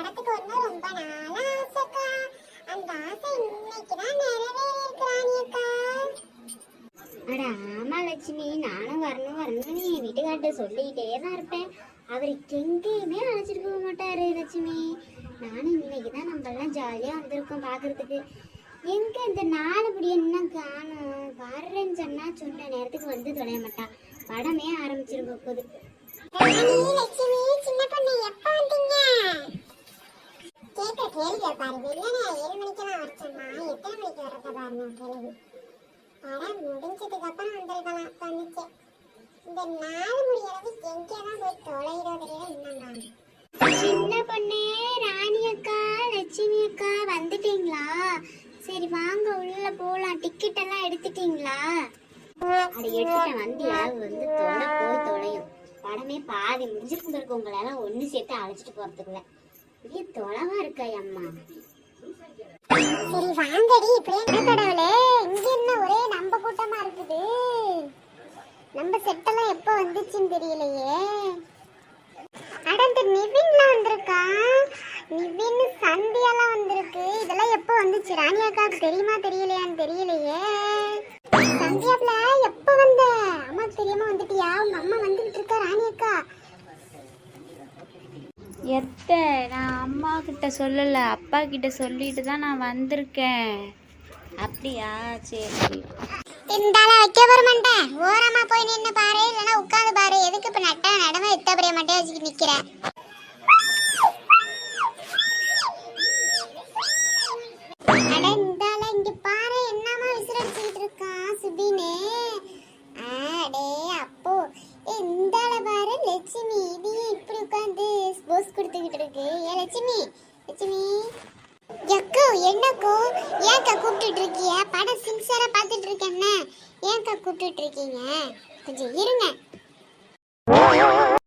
படத்துக்கு வரணும் ரொம்ப நாளா ஆசைக்கா அந்த ஆசை இன்னைக்கு தான் நிறைவேறிருக்கு அட ஆமா லட்சுமி நானும் வரணும் வரணும்னு என் வீட்டுக்கார்ட்ட சொல்லிக்கிட்டே தான் இருப்பேன். அவர் எங்கேயுமே அழைச்சிட்டு போக மாட்டாரு லட்சுமி. நானும் இன்னைக்கு தான் நம்ம எல்லாம் ஜாலியாக வந்திருக்கோம் பார்க்கறதுக்கு எங்க இந்த நாலு இப்படி என்ன காணும்? வர்றேன்னு சொன்னா சொன்ன நேரத்துக்கு வந்து தொலைய மாட்டா. படமே ஆரம்பிச்சிருக்க போகுது. கேட்க கேள்வி பாரு வெளியே ஏழு மணிக்கெல்லாம் வரச்சோம்மா எத்தனை மணிக்கு வரத பாருங்க கேள்வி படம் முடிஞ்சதுக்கு அப்புறம் வந்திருக்கலாம் தோணுச்சு இந்த நாலு மணி அளவு எங்கேதான் போய் தொலைகிறோ தெரியல இன்னும் சின்ன பொண்ணே ராணி அக்கா லட்சுமி அக்கா வந்துட்டீங்களா சரி வாங்க உள்ள போலாம் டிக்கெட் எல்லாம் எடுத்துட்டீங்களா அது எடுத்துட்டேன் வண்டியா வந்து தொலை போய் தொலையும் படமே பாதி முடிஞ்சிருக்கு உங்களெல்லாம் ஒண்ணு சேர்த்து அழைச்சிட்டு போறதுக்குள்ள பெரிய தொலைவா இருக்கா அம்மா. சரி வாங்கடி. இப்படியே என்ன கடவுளே? இங்க என்ன ஒரே நம்ம கூட்டமா இருக்குது? நம்ம செட்டெல்லாம் எப்போ வந்துச்சுன்னு தெரியலையே. அட இந்த நிவின்லாம் வந்திருக்கா? நிவின் சந்தியெல்லாம் வந்திருக்கு. இதெல்லாம் எப்போ வந்துச்சு? ராணி அக்காவுக்கு தெரியுமா தெரியலையான்னு தெரியலையே. சந்தியாப்ல எப்போ வந்த? அம்மாக்கு தெரியாம வந்துட்டியா? உங்க அம்மா வந்துகிட்டு இருக்கா ராணி அக்கா? எத்த நான் அம்மா கிட்ட சொல்லல அப்பா கிட்ட சொல்லிட்டு தான் நான் வந்திருக்கேன். அப்படியா? சரி சரி. இருந்தால வைக்க போற மாட்டேன் ஓரமா போய் நின்னு பாரு இல்லைன்னா உட்காந்து பாரு. எதுக்கு இப்ப நட்ட எத்த பெரிய மாட்டே வச்சுட்டு நிக்கிற? அட இந்தால இங்க பாரு என்னமா விசிறடிச்சுக்கிட்டு இருக்கான் சுபினு? அடே அப்போ இந்தால பாரு லட்சுமி. கொடுத்துக்கிட்டு இருக்கு ஏ லட்சுமி லட்சுமி. எக்கோ என்னக்கோ? ஏன்க்கா கூப்பிட்டுட்டு இருக்கீங்க படம் சின்சரா பார்த்துட்டு இருக்கேன்னு ஏன்க்கா கூப்பிட்டுட்டு இருக்கீங்க கொஞ்சம் இருங்க.